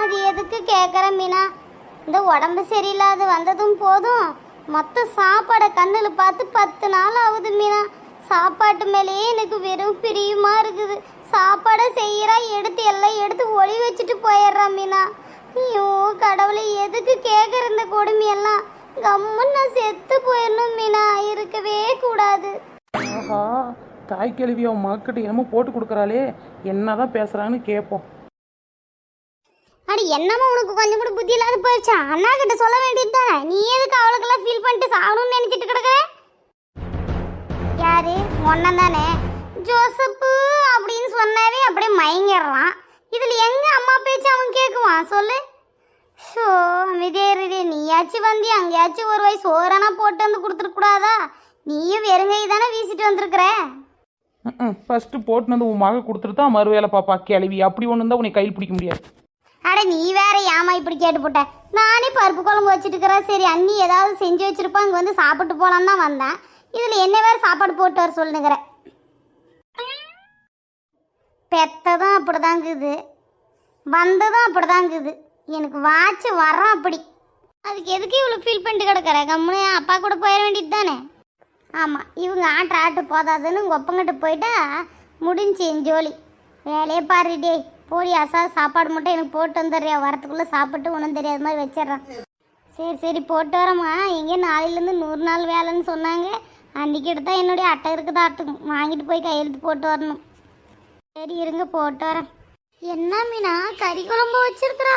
அது எதுக்கு கேட்குற மீனா? இந்த உடம்பு சரியில்லாது வந்ததும் போதும். மொத்த சாப்பாடை கண்ணில் பார்த்து பத்து நாள் ஆகுது மீனா. சாப்பாட்டு மேலேயே எனக்கு வெறும் பிரியமாக இருக்குது. சாப்பாடை செய்கிறா எடுத்து எல்லாம் எடுத்து ஒளி வச்சுட்டு போயிடுறா மீனா. ஐயோ கடவுளை எதுக்கு கேட்குற இந்த கொடுமையெல்லாம்? கம்முன்னு நான் செத்து போயிடணும் மீனா. இருக்கவே கூடாது. ஆஹா தாய் கேள்வி அவன் மக்கள்கிட்ட என்னமோ போட்டு கொடுக்குறாளே. என்னதான் பேசுகிறான்னு கேட்போம் அடி என்னம்மா உனக்கு கொஞ்சம் கூட புத்தி இல்லாத போயிடுச்சா? அண்ணா கிட்ட சொல்ல வேண்டியது தானே? நீ எதுக்கு அவளுக்கெல்லாம் ஃபீல் பண்ணிட்டு சாகணும்னு நினைச்சிட்டு கிடக்குற? யாரு? ஒன்னன் தானே ஜோசப்பு அப்படின்னு சொன்னாவே அப்படியே மயங்கிடுறான். இதில் எங்க அம்மா பேச்சு அவன் கேட்குவான் சொல்லு. ஷோ அமைதியே நீயாச்சும் வந்து அங்கேயாச்சும் ஒரு வயசு சோறானா போட்டு வந்து கொடுத்துருக்கூடாதா நீயும் வெறுங்கை தானே வீசிட்டு வந்திருக்கிற? ஃபஸ்ட்டு போட்டுன்னு வந்து உன் மக கொடுத்துட்டு தான் மறுவேலை பாப்பா கேள்வி அப்படி ஒன்று இருந்தால் உன்னை கையில் பிடிக்க முடியாது. அட நீ வேற ஏமா இப்படி கேட்டு போட்ட? நானே பருப்பு குழம்பு வச்சுட்டு இருக்கிறேன் சரி அண்ணி ஏதாவது செஞ்சு வச்சிருப்பா இங்கே வந்து சாப்பிட்டு போகலான்னு தான் வந்தேன். இதில் என்ன வேறு சாப்பாடு போட்டு வர சொல்லுங்கிறேன். பெத்ததும் அப்படிதாங்குது வந்ததும் அப்படிதாங்குது எனக்கு வாட்சு வரோம் அப்படி. அதுக்கு எதுக்கு இவ்வளோ ஃபீல் பண்ணிட்டு கிடக்குற? கம்முனு அப்பா கூட போயிட வேண்டியது தானே? ஆமாம் இவங்க ஆட்டு ஆட்டு போதாதுன்னு உங்கள் ஒப்பங்கிட்ட போயிட்டா முடிஞ்சு என் ஜோலி. வேலையே பாரு டேய். போடி அசா சாப்பாடு மட்டும் எனக்கு போட்டு வந்துடுறியா? வரத்துக்குள்ளே சாப்பிட்டு ஒன்றும் தெரியாத மாதிரி வச்சிட்றேன். சரி சரி போட்டு வரம்மா. எங்கே நாளையிலேருந்து நூறு நாள் வேலைன்னு சொன்னாங்க. அன்றைக்கி தான் என்னுடைய அட்டை இருக்குதாட்டும் வாங்கிட்டு போய் கையெழுத்து போட்டு வரணும். சரி இருங்க போட்டு வரேன். என்ன மீனா கறி குழம்பு வச்சிருக்கிறா?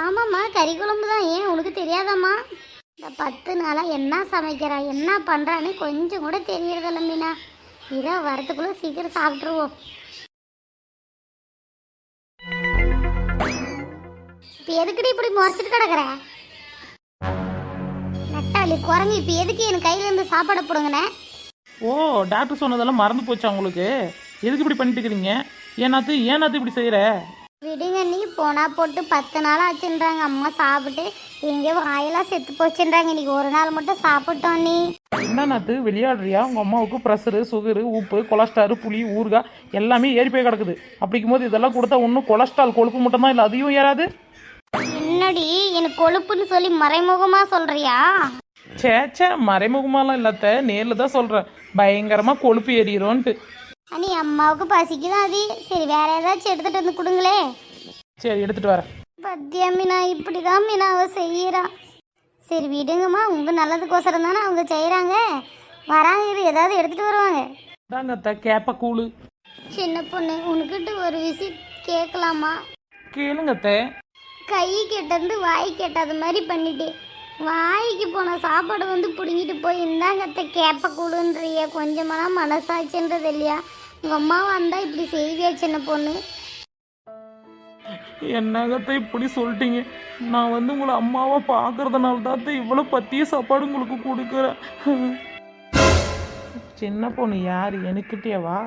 ஆமாம்மா கறி குழம்பு தான். ஏன்? உனக்கு தெரியாதாம்மா. இந்த பத்து நாளாக என்ன சமைக்கிறா? என்ன பண்ணுறான்னு கொஞ்சம் கூட தெரியறதில்ல மீனா. இதை வரத்துக்குள்ளே சீக்கிரம் சாப்பிட்ருவோம் இப்போ எதுக்குடி இப்படி முறைச்சிட்டு கிடக்குற? நட்டாளி குரங்கு இப்போ எதுக்கு என் கையில இருந்து சாப்பாடை போடுங்கண்ணே ஓ டாக்டர் சொன்னதெல்லாம் மறந்து போச்சா உங்களுக்கு? எதுக்கு இப்படி பண்ணிட்டு இருக்கிறீங்க? ஏன்னாத்து ஏன்னாத்து இப்படி செய்கிற விடுங்க நீ போனா போட்டு பத்து நாள் ஆச்சுன்றாங்க. அம்மா சாப்பிட்டு எங்கேயோ வாயெல்லாம் செத்து போச்சுன்றாங்க. இன்னைக்கு ஒரு நாள் மட்டும் சாப்பிட்டோம் நீ. என்ன நாத்து விளையாடுறியா? உங்கள் அம்மாவுக்கு ப்ரெஷரு சுகரு உப்பு கொலஸ்ட்ரால் புளி ஊறுகாய் எல்லாமே ஏறி போய் கிடக்குது. அப்படிக்கும் போது இதெல்லாம் கொடுத்தா ஒன்றும் கொலஸ்ட்ரால் கொழுப்பு மட்டும் தான் இல்லை அதையும் ஏறாது? என்னடி எனக்கு கொழுப்புன்னு சொல்லி மறைமுகமா சொல்றியா? சே சே மறைமுகமாலாம் இல்லாத நேரில் தான் சொல்கிறேன் பயங்கரமாக கொழுப்பு ஏறிடும்ன்ட்டு. அனி அம்மாவுக்கு பசிக்குதான் அது? சரி வேற ஏதாச்சும் எடுத்துட்டு வந்து கொடுங்களே. சரி எடுத்துகிட்டு வரேன். பத்தியா மீனா? இப்படிதான் மீனா அவ செய்யறா சரி விடுங்கம்மா. உங்க நல்லதுக்கோசரம் தானே அவங்க செய்யறாங்க வராங்க இரு ஏதாவது எடுத்துட்டு வருவாங்க. தாங்க அத்தை கேப்ப கூழு. சின்ன பொண்ணு உனக்கிட்ட ஒரு விஷயம் கேட்கலாமா? கேளுங்க அத்தை. கை கெட்டது வாய் கெட்டாத மாதிரி பண்ணிட்டு வாய்க்கு போன சாப்பாடு வந்து பிடுங்கிட்டு போய் இந்தாங்கத்த கேப்ப கூடுன்றிய கொஞ்சமெல்லாம் மனசாட்சின்றது இல்லையா? உங்கள் அம்மா வந்தால் இப்படி செய்வியா சின்ன பொண்ணு? என்னங்கத்த இப்படி சொல்லிட்டீங்க? நான் வந்து உங்களை அம்மாவை பார்க்கறதுனால தான் இவ்வளோ பத்திய சாப்பாடு உங்களுக்கு கொடுக்குறேன். சின்ன பொண்ணு யார்? எனக்கிட்டேவா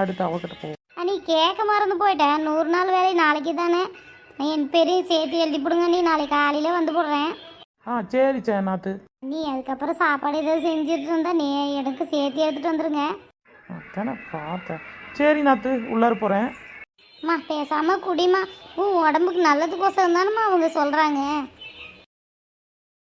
அடுத்து அவகிட்ட போ. அனி கேட்க மறந்து போயிட்டேன். நூறு நாள் வேலை நாளைக்கு தானே என் பெரிய சேர்த்து எழுதி போடுங்க நீ நாளைக்கு காலையில வந்து போடுறேன். ஆ சரி சேனாத்து. நீ அதுக்கப்புறம் சாப்பாடு ஏதாவது செஞ்சுட்டு இருந்தா நீ எனக்கு சேர்த்து எடுத்துட்டு வந்துருங்க. அதானே பார்த்தேன். சரி நாத்து உள்ளார போகிறேன் அம்மா பேசாம குடிமா. உன் உடம்புக்கு நல்லதுக்கோசரம் தானம்மா அவங்க சொல்றாங்க.